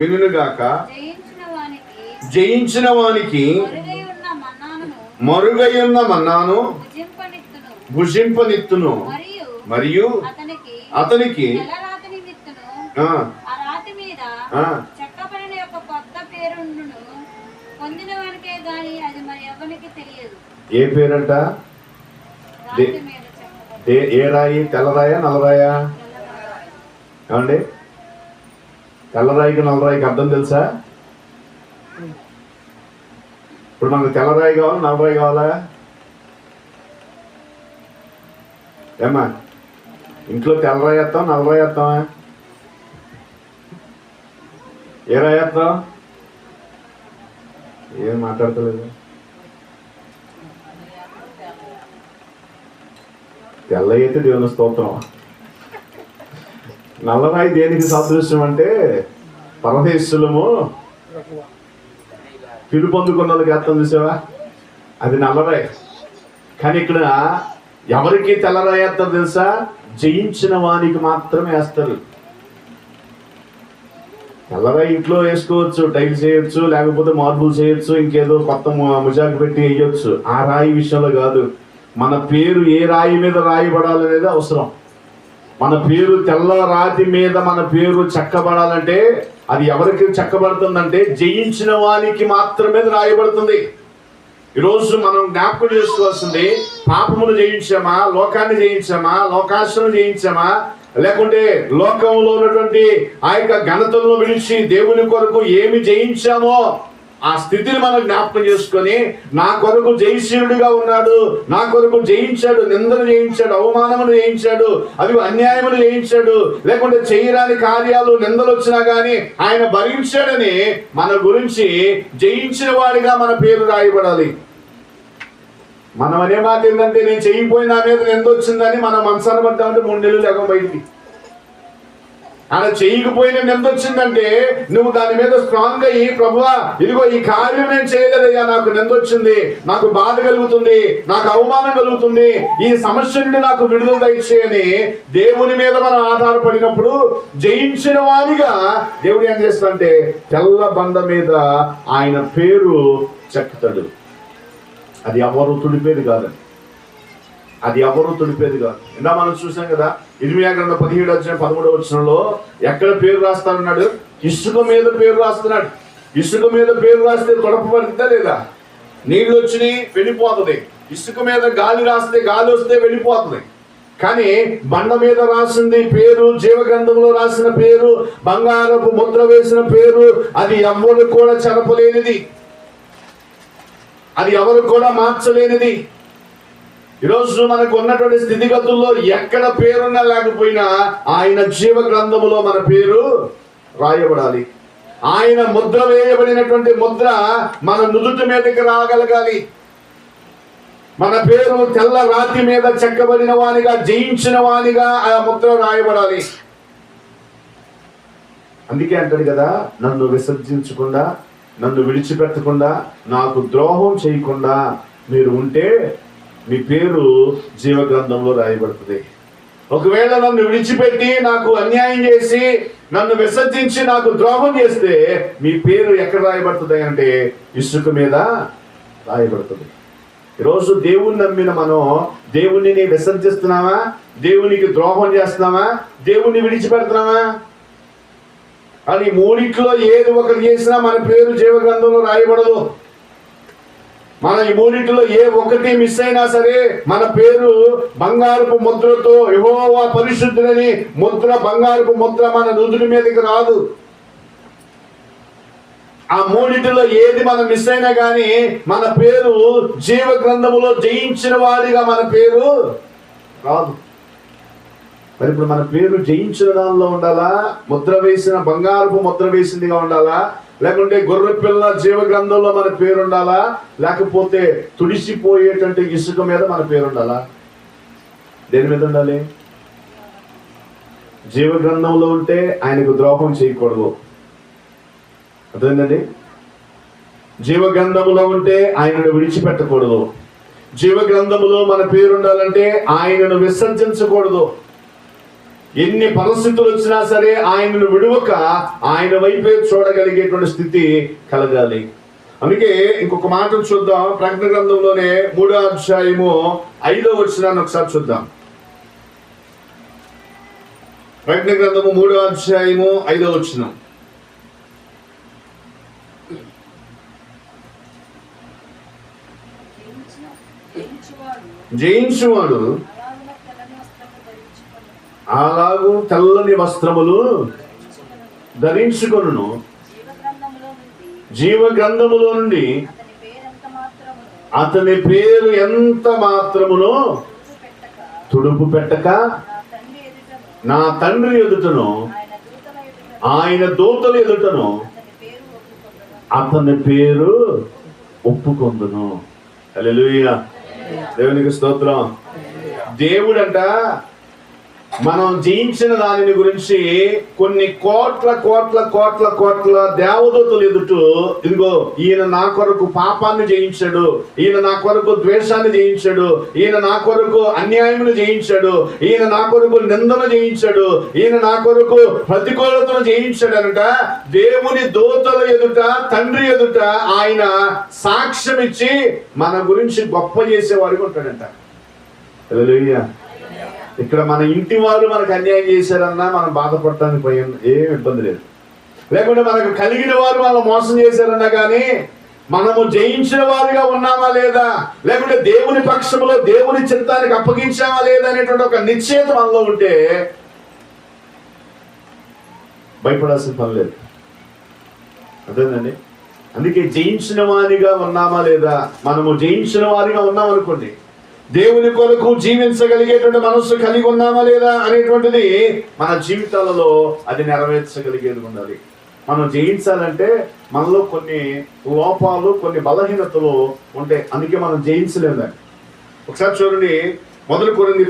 వినుగాక జయించిన వానికి జయించిన వానికి మరుగై ఉన్న మన్నాను భుజింపనిత్తును. మరియు అతనికి ఏ పేరంట? ఏ రాయి? తెల్లరాయా? నల్లరాయా? ఏమండి? తెల్లరాయికి నల్లరాయికి అర్థం తెలుసా? ఇప్పుడు మనకు తెల్లరాయి కావాలి నల్లరాయి కావాలా? ఏమ్మా ఇంట్లో తెల్లరాయి వేస్తాం నల్లరాయి వేస్తామా ఏ రాయి వేస్తాం ఏం మాట్లాడతలేదు? తెల్ల అయితే దేవుని స్తోత్రం. నల్లరాయి దేనికి సాదృశ్యం అంటే పరదేశులము పిలు పొందుకున్న వాళ్ళకి అర్థం చూసావా? అది నల్లరాయి. కానీ ఇక్కడ ఎవరికి తెల్లరాయి అర్థం తెలుసా? జయించిన వానికి మాత్రమే వేస్తారు తెల్లరాయి ఇంట్లో వేసుకోవచ్చు టైల్ చేయొచ్చు లేకపోతే మార్బుల్ చేయొచ్చు ఇంకేదో కొత్త ముజాకు పెట్టి వేయొచ్చు. ఆ రాయి విషయంలో కాదు. మన పేరు ఏ రాయి మీద రాయబడాలనేది అవసరం. మన పేరు తెల్ల రాతి మీద మన పేరు చెక్కబడాలంటే అది ఎవరికి చెక్కబడుతుందంటే జయించిన వానికి మాత్రమే రాయబడుతుంది. ఈరోజు మనం జ్ఞాపకం చేసుకోవాల్సింది పాపమును జయించామా లోకాన్ని జయించామా లోకాశను జయించామా లేకుంటే లోకంలో ఉన్నటువంటి ఆ యొక్క ఘనతలను విడిచి దేవుని కొరకు ఏమి జయించామో ఆ స్థితిని మనం జ్ఞాపకం చేసుకొని నా కొరకు జయశీలుడిగా ఉన్నాడు నా కొరకు జయించాడు నిందను జయించాడు అవమానమును జయించాడు అవి అన్యాయములు జయించాడు లేకుంటే చేయరాని కార్యాలు నిందలు వచ్చినా కానీ ఆయన భరించాడని మన గురించి జయించిన వాడిగా మన పేరు రాయబడాలి. మనం అనే మాట ఏంటంటే నేను చెయ్యిపోయిన నా మీద నింద వచ్చిందని మనం మనసాన పడ్డామంటే మూడు నెలలు లేక బయటికి. అలా చేయకపోయిన నింద వచ్చిందంటే నువ్వు దాని మీద స్ట్రాంగ్ అయ్యి ప్రభువా ఇదిగో ఈ కార్యం నేను చేయలేదయ్యా నాకు నింద వచ్చింది నాకు బాధ కలుగుతుంది నాకు అవమానం కలుగుతుంది ఈ సమస్య నుండి నాకు విడుదల దయచేయని దేవుని మీద మనం ఆధారపడినప్పుడు జయించిన వారిగా దేవుడు ఏం చేస్తాడంటే తెల్ల బండ మీద ఆయన పేరు చెక్కుతాడు అది అమరుతుడి పేరు కాదండి. అది ఎవరు తుడిపేది కాదు. ఇందా మనం చూసాం కదా ఇరిమియా గ్రంథం పదిహేడు వచ్చిన పదమూడవ వచనంలో ఎక్కడ పేరు రాస్తానన్నాడు? ఇసుక మీద పేరు రాస్తున్నాడు. ఇసుక మీద పేరు రాస్తే తొడపబడుతుందా లేదా? నీళ్ళు వచ్చినాయి వెళ్ళిపోతుంది. ఇసుక మీద గాలి రాస్తే గాలి వస్తే వెళ్ళిపోతుంది. కానీ బండ మీద రాసింది పేరు జీవగ్రంథంలో రాసిన పేరు బంగారపు ముద్ర వేసిన పేరు అది ఎవరు కూడా చెరపలేనిది అది ఎవరు కూడా మార్చలేనిది. ఈరోజు మనకు ఉన్నటువంటి స్థితిగతుల్లో ఎక్కడ పేరున్నా లేకపోయినా ఆయన జీవ గ్రంథములో మన పేరు రాయబడాలి. ఆయన ముద్ర వేయబడినటువంటి ముద్ర మన నుదుటి మీదకి రాగలగాలి. మన పేరు తెల్ల రాతి మీద చెక్కబడిన వానిగా జయించిన వానిగా ఆ ముద్ర రాయబడాలి. అందుకే అంటాడు కదా నన్ను విసర్జించకుండా నన్ను విడిచిపెట్టకుండా నాకు ద్రోహం చేయకుండా మీరు ఉంటే మీ పేరు జీవ గ్రంథంలో రాయబడుతుంది. ఒకవేళ నన్ను విడిచిపెట్టి నాకు అన్యాయం చేసి నన్ను విసర్జించి నాకు ద్రోహం చేస్తే మీ పేరు ఎక్కడ రాయబడుతుంది అంటే ఇసుక మీద రాయబడుతుంది. ఈరోజు దేవుని నమ్మిన మనం దేవుణ్ణి విసర్జిస్తున్నామా? దేవునికి ద్రోహం చేస్తున్నామా? దేవుణ్ణి విడిచిపెడుతున్నామా? అని మూడిట్లో ఏది ఒకటి చేసినా మన పేరు జీవ గ్రంథంలో రాయబడదు. మన ఈ మూడింటిలో ఏ ఒకటి మిస్ అయినా సరే మన పేరు బంగారపు ముద్రతో యహోవా పరిశుద్ధులని ముద్ర బంగారపు ముద్ర మన నుదుటి మీదకి రాదు. ఆ మూడింటిలో ఏది మనం మిస్ అయినా కానీ మన పేరు జీవ గ్రంథములో జయించిన వాడిగా మన పేరు రాదు. మరి ఇప్పుడు మన పేరు జయించిన దానిలో ఉండాలా? ముద్ర వేసిన బంగారపు ముద్ర వేసిందిగా ఉండాలా? లేకుంటే గొర్రె పిల్ల జీవ గ్రంథంలో మన పేరు ఉండాలా లేకపోతే తుడిసిపోయేటువంటి ఇసుక మీద మన పేరు ఉండాలా దేని మీద ఉండాలి? జీవ గ్రంథంలో ఉంటే ఆయనకు ద్రోహం చేయకూడదు. అర్థమైందండి? జీవ గ్రంథములో ఉంటే ఆయనను విడిచిపెట్టకూడదు. జీవ గ్రంథములో మన పేరు ఉండాలంటే ఆయనను విసర్జించకూడదు. ఎన్ని పరిస్థితులు వచ్చినా సరే ఆయనను విడువక ఆయన వైపే చూడగలిగేటువంటి స్థితి కలగాలి. అందుకే ఇంకొక మాట చూద్దాం. ప్రకటన గ్రంథంలోనే మూడో అధ్యాయము ఐదో వచ్చినాన్ని ఒకసారి చూద్దాం. ప్రకటన గ్రంథము మూడో అధ్యాయము ఐదో వచ్చినాం జయించువాడు జయించువాడు అలాగున తెల్లని వస్త్రము ధరించుకొని అలాగూ తెల్లని వస్త్రములు ధరించుకొనును. జీవ గ్రంథములో నుండి అతని పేరు ఎంత మాత్రమునో తుడుపు పెట్టక నా తండ్రి ఎదుటను ఆయన దూతలు ఎదుటను అతని పేరు ఒప్పుకొందును. అతని దేవునికి స్తోత్రం. దేవుడంట మనం జయించిన దానిని గురించి కొన్ని కోట్ల కోట్ల కోట్ల కోట్ల దేవదూతలు ఎదుట ఇదిగో ఈయన నా కొరకు పాపాన్ని జయించాడు ఈయన నా కొరకు ద్వేషాన్ని జయించాడు ఈయన నా కొరకు అన్యాయమును జయించాడు ఈయన నా కొరకు నిందను జయించాడు ఈయన నా కొరకు ప్రతికూలతను జయించాడు అనట దేవుని దూతల ఎదుట తండ్రి ఎదుట ఆయన సాక్ష్యం ఇచ్చి మన గురించి గొప్ప చేసేవాడిగా ఉంటాడంట. ఇక్కడ మన ఇంటి వారు మనకు అన్యాయం చేశారన్నా మనం బాధపడటానికి పోయి ఏం ఇబ్బంది లేదు. లేకుంటే మనకు కలిగిన వారు మనం మోసం చేశారన్నా కానీ మనము జయించిన వారిగా ఉన్నామా లేదా? లేకుంటే దేవుని పక్షంలో దేవుని చిత్తానికి అప్పగించామా లేదా అనేటువంటి ఒక నిశ్చయత మనలో ఉంటే భయపడాల్సిన పని లేదు. అదేనండి అందుకే జయించిన వారిగా ఉన్నామా లేదా? మనము జయించిన వారిగా ఉన్నాం అనుకోండి దేవుని కొరకు జీవించగలిగేటువంటి మనస్సు కలిగి ఉన్నామా లేదా అనేటువంటిది మన జీవితాలలో అది నెరవేర్చగలిగేది ఉండాలి. మనం జయించాలంటే మనలో కొన్ని లోపాలు కొన్ని బలహీనతలు ఉంటాయి అందుకే మనం జయించలేము దాన్ని. ఒకసారి చూడండి మొదలు కొరింది